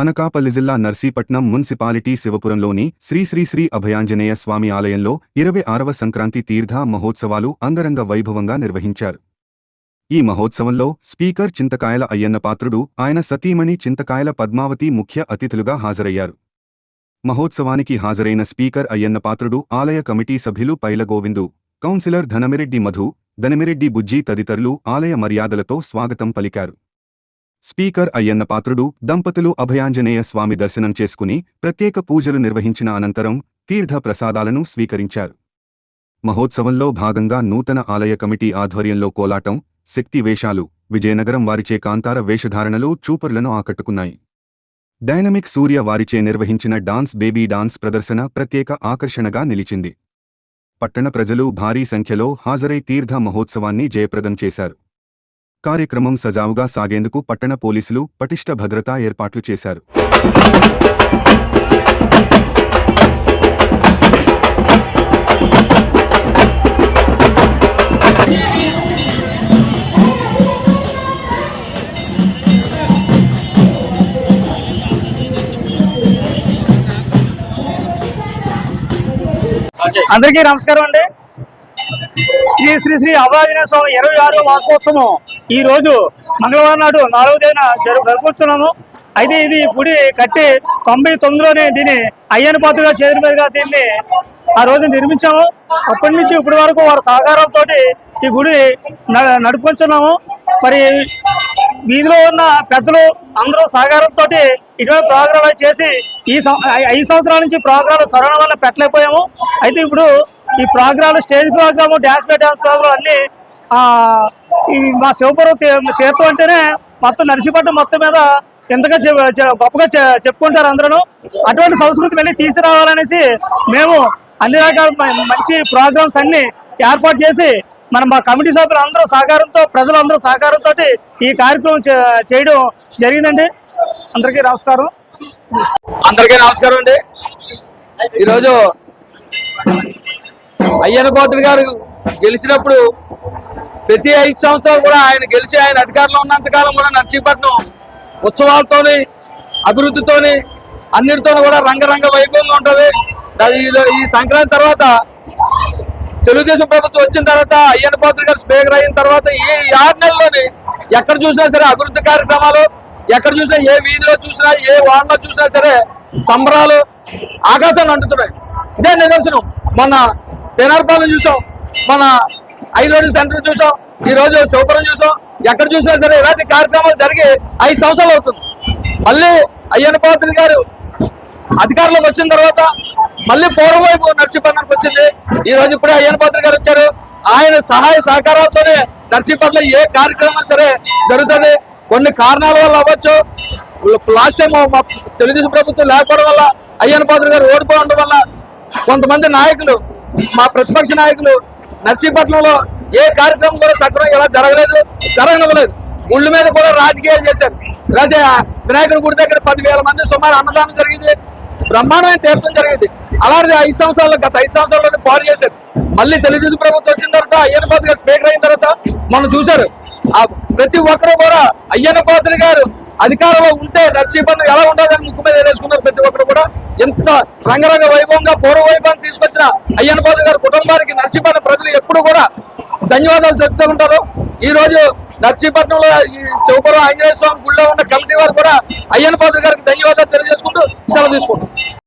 అనకాపల్లి జిల్లా నర్సీపట్నం మున్సిపాలిటీ శివపురంలోని శ్రీశ్రీశ్రీ అభయాంజనేయ స్వామి ఆలయంలో ఇరవై ఆరవ సంక్రాంతి తీర్థ మహోత్సవాలు అంగరంగ వైభవంగా నిర్వహించారు. ఈ మహోత్సవంలో స్పీకర్ చింతకాయల అయ్యన్న పాత్రుడు ఆయన సతీమణి చింతకాయల పద్మావతి ముఖ్య అతిథులుగా హాజరయ్యారు. మహోత్సవానికి హాజరైన స్పీకర్ అయ్యన్న పాత్రుడు ఆలయ కమిటీ సభ్యులు పైలగోవిందు కౌన్సిలర్ ధనమిరెడ్డి మధు ధనమిరెడ్డి బుజ్జి తదితరులు ఆలయ మర్యాదలతో స్వాగతం పలికారు. స్పీకర్ అయ్యన్న పాత్రుడు దంపతులు అభయాంజనేయ స్వామి దర్శనం చేసుకుని ప్రత్యేక పూజలు నిర్వహించిన అనంతరం తీర్థ ప్రసాదాలను స్వీకరించారు. మహోత్సవంలో భాగంగా నూతన ఆలయ కమిటీ ఆధ్వర్యంలో కోలాటం శక్తి వేషాలు విజయనగరం వారిచే కాంతార వేషధారణలు చూపర్లను ఆకట్టుకున్నాయి. డైనమిక్ సూర్య వారిచే నిర్వహించిన డాన్స్ బేబీ డాన్స్ ప్రదర్శన ప్రత్యేక ఆకర్షణగా నిలిచింది. పట్టణ ప్రజలు భారీ సంఖ్యలో హాజరై తీర్థ మహోత్సవాన్ని జయప్రదం చేశారు. కార్యక్రమం సజావుగా సాగేందుకు పట్టణ పోలీసులు పటిష్ట భద్రతా ఏర్పాట్లు చేశారు. అందరికీ నమస్కారం అండి. శ్రీ శ్రీ శ్రీ అభయాజన స్వామి ఇరవై ఆరో వార్షికోత్సవం ఈ రోజు మంగళవారం నాడు నాలుగో తేదీన జరుగు జరుపుకుంటున్నాము. అయితే ఇది గుడి కట్టి తొంభై తొమ్మిదిలోనే దీన్ని అయ్యన పాత్రగా చేతుల దీన్ని ఆ రోజు నిర్మించాము. అప్పటి నుంచి ఇప్పటి వరకు వారి సహకారంతో ఈ గుడి న- మరి వీధిలో ఉన్న పెద్దలు అందరూ సహకారంతో ఇటువంటి ప్రోగ్రాలు చేసి ఈ సం- ఐదు సంవత్సరాల నుంచి ప్రోగ్రాలు కరోనా వల్ల పెట్టలేకపోయాము. అయితే ఇప్పుడు ఈ ప్రోగ్రాలు stage program dance by dance program అన్ని ఈ మా శివపురం తీ- తీర్థం అంటేనే మొత్తం నర్సీపట్నం మొత్తం మీద ఎంతగా గొప్పగా చెప్పుకుంటారు అందరూ. అటువంటి సంస్కృతి మళ్ళీ తీసుకురావాలనేసి మేము అన్ని రకాల మంచి ప్రోగ్రామ్స్ అన్ని ఏర్పాటు చేసి మనం మా కమిటీ సభ్యులు అందరూ సహకారంతో ప్రజలందరూ సహకారంతో ఈ కార్యక్రమం చే- చేయడం జరిగిందండి. అందరికీ నమస్కారం. అందరికీ నమస్కారం అండి. ఈరోజు అయ్యన కోతులు గారు గెలిచినప్పుడు ప్రతి ఐదు సంవత్సరాలు కూడా ఆయన గెలిచి ఆయన అధికారంలో ఉన్నంత కాలం కూడా నర్సీపట్నం ఉత్సవాలతోని అభివృద్ధితోని అన్నిటితో కూడా రంగరంగ వైభవంగా ఉంటుంది. ఈ- సంక్రాంతి తర్వాత తెలుగుదేశం ప్రభుత్వం వచ్చిన తర్వాత అయ్యన్న పాత్ర గారు స్పీకర్ అయిన తర్వాత ఈ ఆరు నెలల్లోని ఎక్కడ చూసినా సరే అభివృద్ధి కార్యక్రమాలు ఎక్కడ చూసినా ఏ వీధిలో చూసినా ఏ వార్డులో చూసినా సరే సంబరాలు ఆకాశాన్ని అంటుతున్నాయి. ఇదే నిదర్శనం మొన్న పెనార్పాలెం చూసాం. మన ఐదు సెంటర్ చూసాం. ఈ రోజు శివపురం చూసాం. ఎక్కడ చూసినా సరే ఇలాంటి కార్యక్రమాలు జరిగి ఐదు సంవత్సరాలు అవుతుంది. మళ్ళీ అయ్యన్న పాత్ర గారు అధికారంలోకి వచ్చిన తర్వాత మళ్ళీ పూర్వవైపు నర్సీపట్నానికి వచ్చింది. ఈ రోజు ఇప్పుడే అయ్యన్న పాత్ర గారు వచ్చారు. ఆయన సహాయ సహకారాలతోనే నర్సీపట్నం ఏ కార్యక్రమం సరే జరుగుతుంది. కొన్ని కారణాల వల్ల అవ్వచ్చు. లాస్ట్ టైం మా తెలుగుదేశం ప్రభుత్వం లేకపోవడం వల్ల అయ్యన్న పాత్ర గారు ఓడిపోవడం వల్ల కొంతమంది నాయకులు మా ప్రతిపక్ష నాయకులు నర్సీపట్నంలో ఏ కార్యక్రమం కూడా సక్రమం ఎలా జరగలేదు జరగనివ్వలేదు. గుళ్ళ మీద కూడా రాజకీయాలు చేశారు. రాజే వినాయకుడి గుడి దగ్గర పదివేల మంది సుమారు అన్నదానం జరిగింది. బ్రహ్మాండమైన తీర్థం జరిగింది. అలాంటిది ఐదు సంవత్సరాలు గత ఐదు సంవత్సరాలు పాడు చేశారు. మళ్ళీ తెలుగుదేశం ప్రభుత్వం వచ్చిన తర్వాత అయ్యన్న పాత్ర స్పీకర్ అయిన తర్వాత మనం చూశారు. ఆ ప్రతి ఒక్కరు కూడా అయ్యన్న పాత్ర గారు అధికారంలో ఉంటే నర్సీపన్ను ఎలా ఉండదని ముక్కు మీద వేసుకున్నారు ప్రతి ఒక్కరు కూడా. ఎంత రంగరంగ వైభవంగా పూర్వ వైభవం తీసుకొచ్చిన అయ్యన్న పాత్ర గారి కుటుంబానికి నర్సీపట్నం ప్రజలు ఎప్పుడు కూడా ధన్యవాదాలు చెప్తూ ఉంటారు. ఈ రోజు నర్సీపట్నంలో ఈ శివపురం ఆంజనేయ స్వామి గుళ్ళో ఉన్న కమిటీ వారు కూడా అయ్యన్న పాత్ర గారికి ధన్యవాదాలు తెలియజేసుకుంటూ సెలవు తీసుకుంటారు